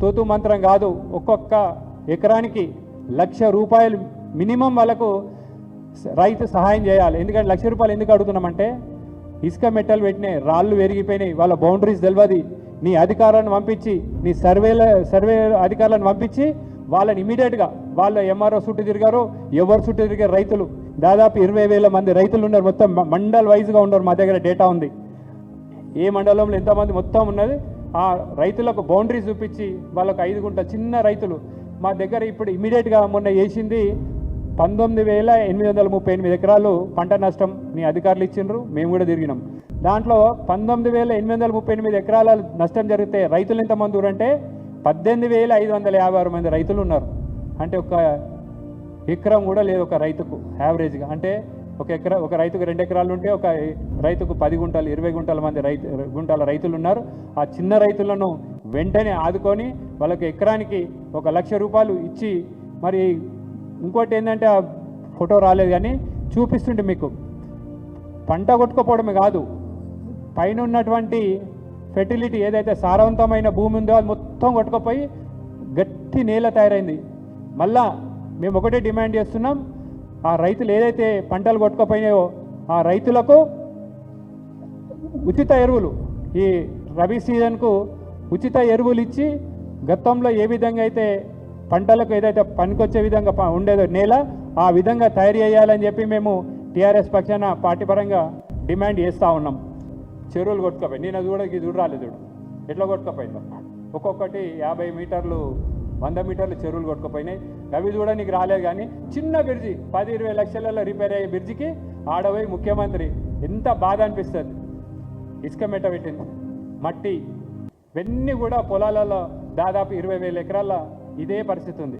తోతు మంత్రం కాదు. ఒక్కొక్క ఎకరానికి లక్ష రూపాయలు మినిమం వాళ్ళకు రైతు సహాయం చేయాలి. ఎందుకంటే లక్ష రూపాయలు ఎందుకు అడుగుతున్నామంటే ఇసుక మెట్టలు పెట్టినాయి రాళ్ళు పెరిగిపోయినాయి వాళ్ళ బౌండరీస్ తెలియదు నీ అధికారులను పంపించి నీ సర్వేల సర్వే అధికారులను పంపించి వాళ్ళని ఇమీడియట్గా వాళ్ళ ఎంఆర్ఓ చుట్టూ తిరిగారు ఎవరు చుట్టూ తిరిగారు రైతులు. దాదాపు ఇరవై వేల మంది రైతులు ఉన్నారు. మొత్తం మండల్ వైజ్గా ఉన్నారు మా దగ్గర డేటా ఉంది. ఏ మండలంలో ఎంతమంది మొత్తం ఉన్నది? ఆ రైతులకు బౌండరీ చూపించి వాళ్ళకు ఐదు గుంట చిన్న రైతులు. మా దగ్గర ఇప్పుడు ఇమీడియట్గా మొన్న వేసింది పంతొమ్మిది వేల ఎనిమిది వందల ముప్పై ఎనిమిది ఎకరాలు పంట నష్టం నీ అధికారులు ఇచ్చిండ్రు మేము కూడా తిరిగినాం. దాంట్లో పంతొమ్మిది వేల ఎనిమిది వందల ముప్పై ఎనిమిది ఎకరాల నష్టం జరిగితే రైతులు ఎంతమంది ఊరంటే పద్దెనిమిది వేల ఐదు వందల యాభై ఆరు మంది రైతులు ఉన్నారు. అంటే ఒక ఎకరం కూడా లేదు ఒక రైతుకు యావరేజ్గా. అంటే ఒక ఎకరా ఒక రైతుకు రెండు ఎకరాలు ఉంటే ఒక రైతుకు పది గుంటలు ఇరవై గుంటల మంది రైతు గుంటల రైతులు ఉన్నారు. ఆ చిన్న రైతులను వెంటనే ఆదుకొని వాళ్ళకి ఎకరానికి ఒక లక్ష రూపాయలు ఇచ్చి మరి ఇంకోటి ఏంటంటే ఆ ఫోటో రాలేదు కానీ చూపిస్తుంటే మీకు. పంట కొట్టుకోపోవడమే కాదు పైన ఉన్నటువంటి ఫెర్టిలిటీ ఏదైతే సారవంతమైన భూమి ఉందో అది మొత్తం కొట్టుకుపోయి గట్టి నేల తయారైంది. మళ్ళా మేము ఒకటే డిమాండ్ చేస్తున్నాం ఆ రైతులు ఏదైతే పంటలు కొట్టుకోపోయినాయో ఆ రైతులకు ఉచిత ఎరువులు ఈ రబీ సీజన్కు ఉచిత ఎరువులు ఇచ్చి గతంలో ఏ విధంగా అయితే పంటలకు ఏదైతే పనికొచ్చే విధంగా ప- ఉండేదో నేల ఆ విధంగా తయారు చేయాలని చెప్పి మేము టీఆర్ఎస్ పక్షాన పార్టీ పరంగా డిమాండ్ చేస్తూ ఉన్నాం. చెరువులు కొట్టుకోపోయి నేను అది కూడా ఇది చూడరాలేదు చూడు. ఎట్లా కొట్టుకోపోయిందో. ఒక్కొక్కటి యాభై మీటర్లు వంద మీటర్లు చెరువులు కొట్టుకుపోయినాయి. అవి కూడా నీకు రాలేదు కానీ చిన్న బ్రిడ్జి పది ఇరవై లక్షలలో రిపేర్ అయ్యే బ్రిడ్జికి ఆడపోయి ముఖ్యమంత్రి ఎంత బాధ అనిపిస్తుంది. ఇసుక మెట్ట పెట్టింది. మట్టి ఇవన్నీ కూడా పొలాలలో దాదాపు ఇరవై వేల ఎకరాల ఇదే పరిస్థితి ఉంది.